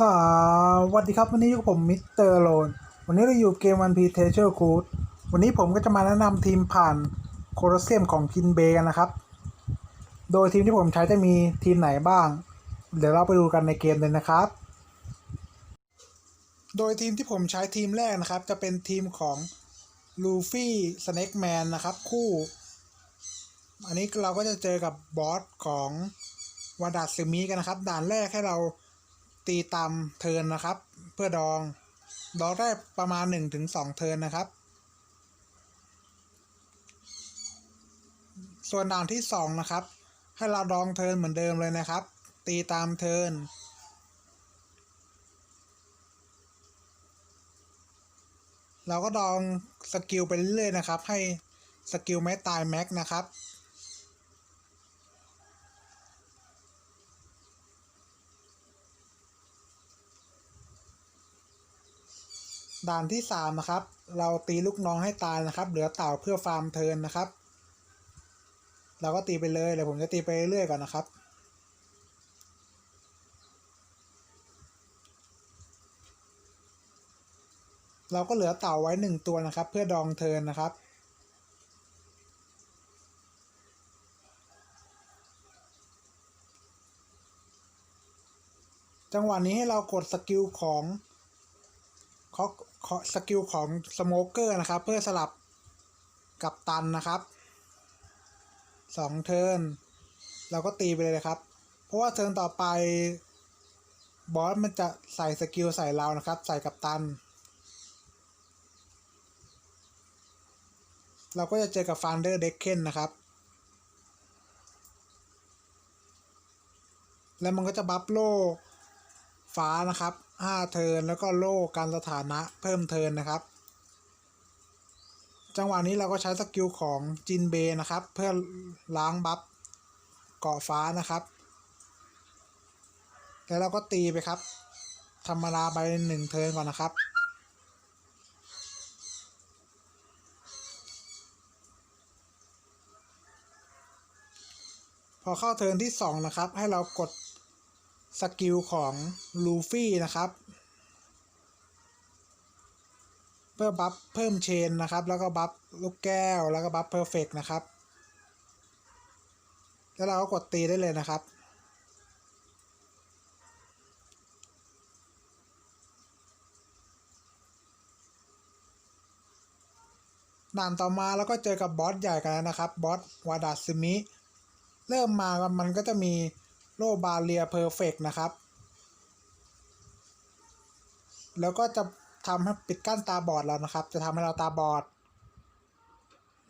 สวัสดีครับ วันนี้อยู่กับผมมิสเตอร์โลนวันนี้เราอยู่เกมวันพีเทเชอร์คูดวันนี้ผมก็จะมาแนะนำทีมผ่านโคลอสเซียมของคินเบกันนะครับ โดยทีมที่ผมใช้จะมีทีมไหนบ้าง เดี๋ยวเราไปดูกันในเกมเลยนะครับ โดยทีมที่ผมใช้ทีมแรกนะครับ จะเป็นทีมของลูฟี่สเน็กแมนนะครับ คู่ อันนี้เราก็จะเจอกับบอสของวาดาซึมิกันนะครับ ด่านแรกให้เรา ตีตามเทินนะครับ เพื่อดอง ดองได้ประมาณ 1-2 เทินนะครับ ส่วนด่านที่ 2 นะครับ ให้เราดองเทินเหมือนเดิมเลยนะครับ ตีตามเทินเราก็ดองสกิลไปเรื่อยๆนะครับ ให้สกิลไม่ตายแม็กนะครับ ด่านที่สามนะครับ เราตีลูกน้องให้ตายนะครับ เหลือเต่าเพื่อฟาร์มเทินนะครับ เราก็ตีไปเลยเดี๋ยวผมจะตีไปเรื่อยๆก่อนนะครับ เราก็เหลือเต่าไว้หนึ่งตัวนะครับ เพื่อดองเทินนะครับจังหวะนี้ให้เรากดสกิลของเขาเขา สกิลของสโมเกอร์นะครับ เพื่อสลับกับตันนะครับสองเทิร์นเราก็ตีไปเลยนะครับ เพราะว่าเทิร์นต่อไปบอสมันจะใส่สกิลใส่เรานะครับ ใส่กับตัน เราก็จะเจอกับฟานเดอร์เด็กเคนนะครับ แล้วมันก็จะบัฟโลฟ้านะครับ 5 เทินแล้วก็โล่การสถานะเพิ่มเทินนะครับ จังหวะนี้เราก็ใช้สกิลของจินเบนะครับ เพื่อล้างบัฟเกาะฟ้านะครับ แล้วเราก็ตีไปครับ ธรรมดาไปหนึ่งเทินก่อนนะครับพอเข้าเทิร์นที่ 2 นะครับ ให้เรากด สกิลของลูฟี่นะครับ เพื่อบัฟเพิ่มเชนนะครับ แล้วก็บัฟลูกแก้วแล้วก็บัฟเพอร์เฟกนะครับ แล้วเราก็กดตีได้เลยนะครับด่านต่อมาแล้วก็เจอกับบอสใหญ่กันแล้วนะครับบอสวาดาซึมิ เริ่มมามันก็จะมี โลบาเลียเพอร์เฟกนะครับ แล้วก็จะทำให้ปิดกั้นตาบอดเรานะครับ จะทำให้เราตาบอด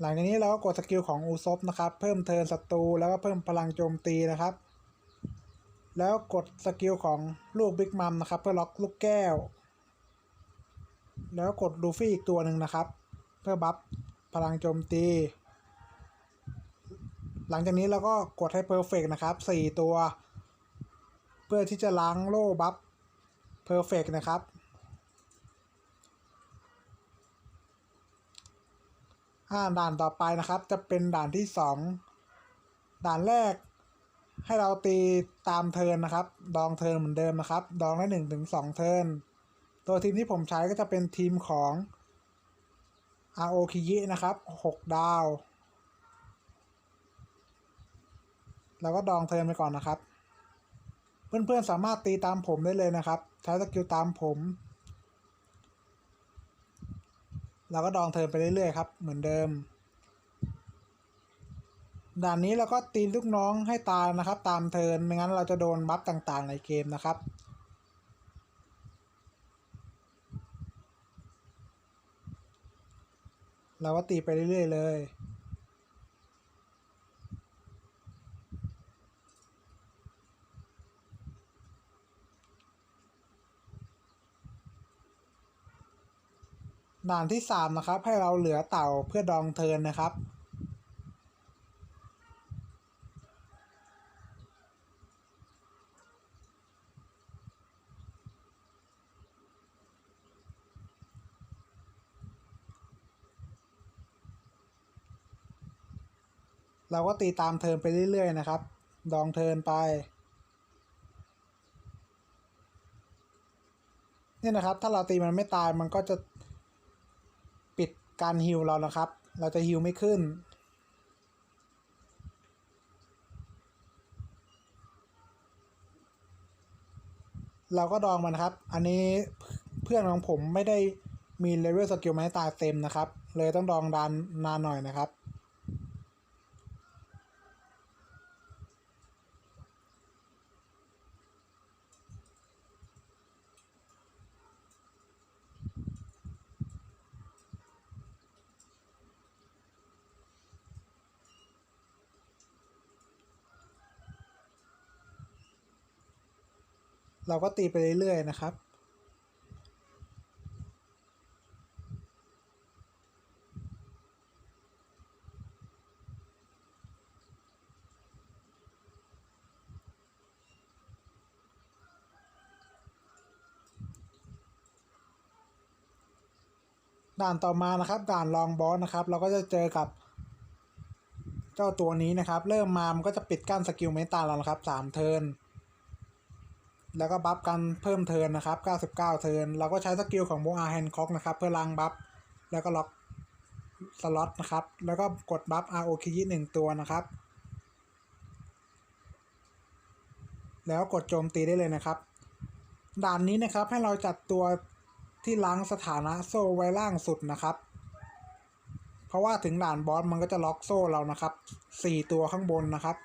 หลังจากนี้เราก็กดสกิลของอูซบนะครับ เพิ่มเทิร์นศัตรูแล้วก็เพิ่มพลังโจมตีนะครับ แล้วกดสกิลของลูกบิ๊กมัมนะครับ เพื่อล็อกลูกแก้ว แล้วกดลูฟี่อีกตัวหนึ่งนะครับ เพื่อบัฟพลังโจมตี หลังจากนี้เราก็กดให้เพอร์เฟกนะครับ 4 ตัว เพื่อที่จะล้างโล่บัฟเพอร์เฟกนะครับ ด่านต่อไปนะครับ จะเป็นด่านที่ 2 ด่านแรกให้เราตีตามเทิร์นนะครับ ดองเทิร์นเหมือนเดิมนะครับ ดองได้หนึ่งถึงสองเทิร์นตัวทีมที่ผมใช้ก็จะเป็นทีมของ RO คิยินะครับ 6 ดาว เราก็ดองเทิร์นไปก่อนนะครับ เพื่อนๆสามารถตีตามผมได้เลยนะครับ ใช้สกิลตามผมเราก็ดองเทิร์นไปเรื่อยๆครับ เหมือนเดิม ด่านนี้เราก็ตีลูกน้องให้ตายนะครับ ตามเทิร์นไม่งั้นเราจะโดนบัฟต่างๆในเกมนะครับเราก็ตีไปเรื่อยๆเลย ด่านที่สามนะครับ ให้เราเหลือเต่าเพื่อดองเทินนะครับ เราก็ตีตามเทินไปเรื่อย ๆ นะครับ ดองเทินไปเนี่ยนะครับ ถ้าเราตีมันไม่ตายมันก็จะ การฮิวเรานะครับ เราจะฮิวไม่ขึ้น เราก็ดองมันครับ อันนี้เพื่อนของผมไม่ได้มีเลเวลสกิลไม้ตายเต็มนะครับ เลยต้องดองดานนานหน่อยนะครับ เราก็ตีไปเรื่อยๆนะครับ ด่านต่อมานะครับ ด่านลองบอสนะครับ เราก็จะเจอกับเจ้าตัวนี้นะครับ เริ่มมามันก็จะปิดกั้นสกิลเมตาเรานะครับสามเทิร์น แล้วก็บัฟกันเพิ่มเทิร์นนะครับ 99 เทิร์นเราก็ใช้สกิลของโบอาแฮนค็อกนะครับ เพื่อล้างบัฟแล้วก็ล็อกสล็อตนะครับ แล้วก็กดบัฟ RO คีย์หนึ่งตัวนะครับ แล้วกดโจมตีได้เลยนะครับ ด่านนี้นะครับให้เราจัดตัวที่ล้างสถานะโซ่ไว้ล่างสุดนะครับ เพราะว่าถึงด่านบอสมันก็จะล็อกโซ่เรานะครับ 4 ตัวข้างบนนะครับ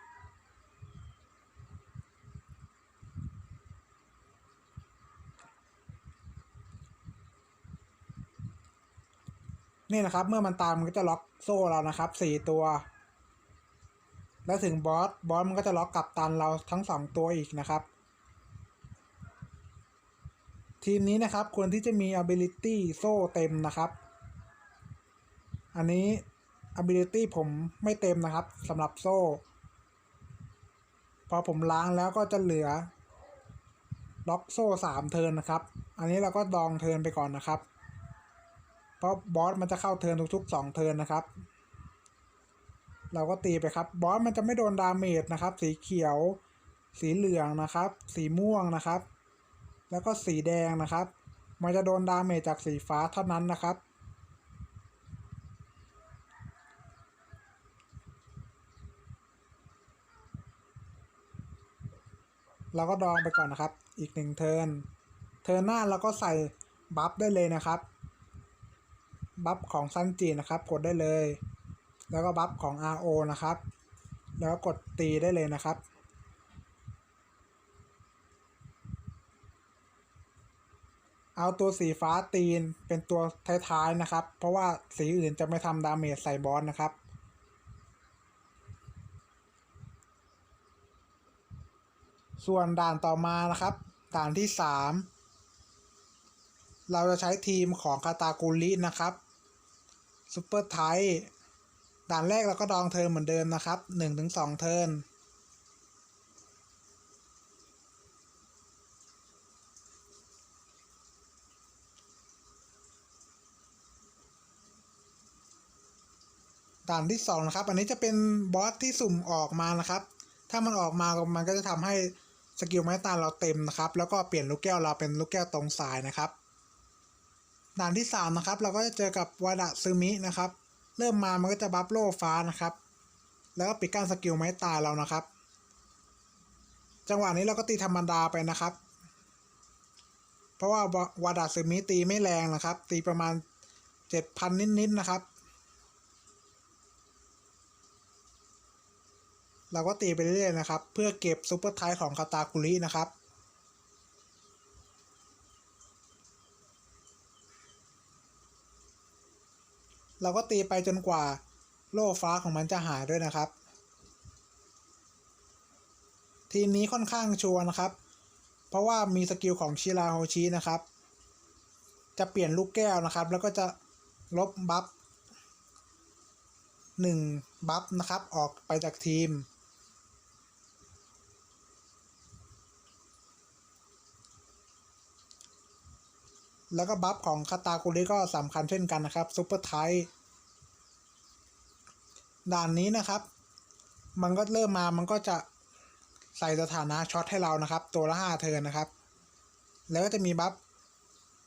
นี่นะครับ เมื่อมันตามมันก็จะล็อกโซ่เรานะครับสี่ตัว แล้วถึงบอสบอสมันก็จะล็อกกับตันเราทั้งสองตัวอีกนะครับ ทีมนี้นะครับควรที่จะมี ability โซ่เต็มนะครับ อันนี้ ability ผมไม่เต็มนะครับสำหรับโซ่ พอผมล้างแล้วก็จะเหลือล็อกโซ่สามเทิร์นนะครับ อันนี้เราก็ดองเทิร์นไปก่อนนะครับ เพราะบอสมันจะเข้าเทิร์นทุกๆ2เทิร์นนะครับ เราก็ตีไปครับบอสมันจะไม่โดนดาเมจนะครับ สีเขียว สีเหลืองนะครับ สีม่วงนะครับ แล้วก็สีแดงนะครับ มันจะโดนดาเมจจากสีฟ้าเท่านั้นนะครับเราก็ดองไปก่อนนะครับ อีกหนึ่งเทิร์น เทิร์นหน้าเราก็ใส่บัฟได้เลยนะครับ บัฟของซันจีนะครับ กดได้เลย แล้วก็บัฟของ RO นะครับ แล้วกดตีได้เลยนะครับเอาตัวสีฟ้าตีนเป็นตัวท้ายๆนะครับ เพราะว่าสีอื่นจะไม่ทำดาเมจใส่บอสนะครับ ส่วนด่านต่อมานะครับ ด่านที่ 3 เราจะใช้ทีมของคาตากุลินะครับ ซูเปอร์ไทด่านแรกเราก็ดองเทิร์นเหมือนเดิมนะครับ1-2เทิร์นด่านที่2นะครับ อันนี้จะเป็นบอสที่สุ่มออกมานะครับ ถ้ามันออกมา มันก็จะทำให้สกิลไม้ตาเราเต็มนะครับ แล้วก็เปลี่ยนลูกแก้วเราเป็นลูกแก้วตรงสายนะครับ ด่านที่ 3 นะครับ เราก็จะเจอกับวาดะซึมินะครับ เริ่มมามันก็จะบัฟโลฟ้านะครับ แล้วก็ปิดกั้นสกิลไม้ตายเรานะครับ จังหวะนี้เราก็ตีธรรมดาไปนะครับ เพราะว่าวาดะซึมิตีไม่แรงนะครับ ตีประมาณ 7,000 นิดๆนะครับ เราก็ตีไปเรื่อยๆนะครับ เพื่อเก็บซูเปอร์ไทป์ของคาตาคุรินะครับ เราก็ตีไปจนกว่าโล่ฟ้าของมันจะหายด้วยนะครับ ทีมนี้ค่อนข้างชัวร์นะครับ เพราะว่ามีสกิลของชิราโฮชินะครับ จะเปลี่ยนลูกแก้วนะครับ แล้วก็จะลบบัฟหนึ่งบัฟนะครับ ออกไปจากทีม แล้วก็บัฟของคาตาคุริก็สำคัญเช่นกันนะครับซูเปอร์ไท ด่านนี้นะครับ มันก็เริ่มมามันก็จะใส่สถานะช็อตให้เรานะครับ ตัวละห้าเทิร์นนะครับ แล้วก็จะมีบัฟ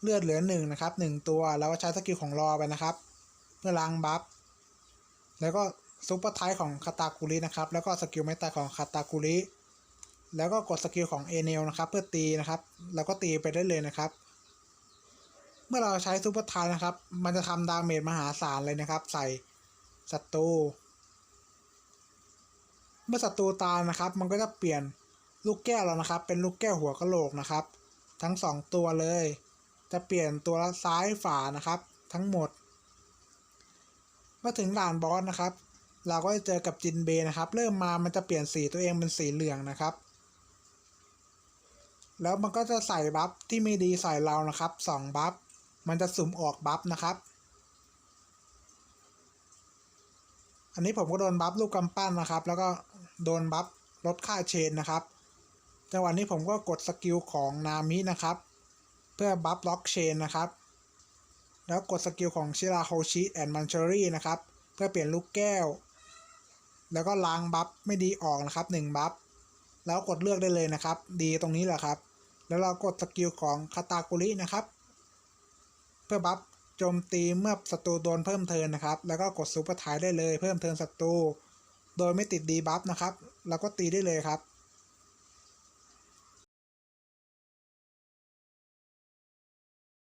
เลือดเหลือหนึ่งนะครับหนึ่งตัวแล้วก็ใช้สกิลของรอไปนะครับ เพื่อล้างบัฟแล้วก็ซุปเปอร์ไทของคาตาคุรินะครับ แล้วก็สกิลไม่ตายของคาตาคุริแล้วก็กดสกิลของเอเนลนะครับ เพื่อตีนะครับแล้วก็ตีไปได้เลยนะครับ เมื่อเราใช้ซุปเปอร์ไทนะครับ มันจะทำดาเมจมหาศาลเลยนะครับ ใส่ศัตรู เมื่อศัตรูตายนะครับ มันก็จะเปลี่ยนลูกแก้วแล้วนะครับ เป็นลูกแก้วหัวกะโหลกนะครับ ทั้งสองตัวเลย จะเปลี่ยนตัวละซ้ายฝานะครับ ทั้งหมดเมาถึงด่านบอสนะครับ เราก็จะเจอกับจินเบนะครับ เริ่มมามันจะเปลี่ยนสีตัวเองเป็นสีเหลืองนะครับ แล้วมันก็จะใส่บัฟที่ไม่ดีใส่เรานะครับสองบัฟมันจะสุ่มออกบัฟนะครับอันนี้ผมก็โดนบัฟลูกกำปั้นนะครับ แล้วก็ โดนบัฟลดค่าเชนนะครับ จังหวะนี้ผมก็กดสกิลของนามินะครับ เพื่อบัฟล็อกเชนนะครับ แล้วกดสกิลของชิราโฮชิแอนด์มันเชอรี่นะครับ เพื่อเปลี่ยนลูกแก้ว แล้วก็ล้างบัฟไม่ดีออกนะครับ1บัฟ แล้วกดเลือกได้เลยนะครับ ดีตรงนี้แหละครับ แล้วเรากดสกิลของคาตากุรินะครับ เพื่อบัฟโจมตีเมื่อศัตรูโดนเพิ่มเทินนะครับ แล้วก็กดซูเปอร์ไทายได้เลยเพิ่มเทินศัตรู โดยไม่ติดดีบัฟนะครับแล้วก็ตีได้เลยครับ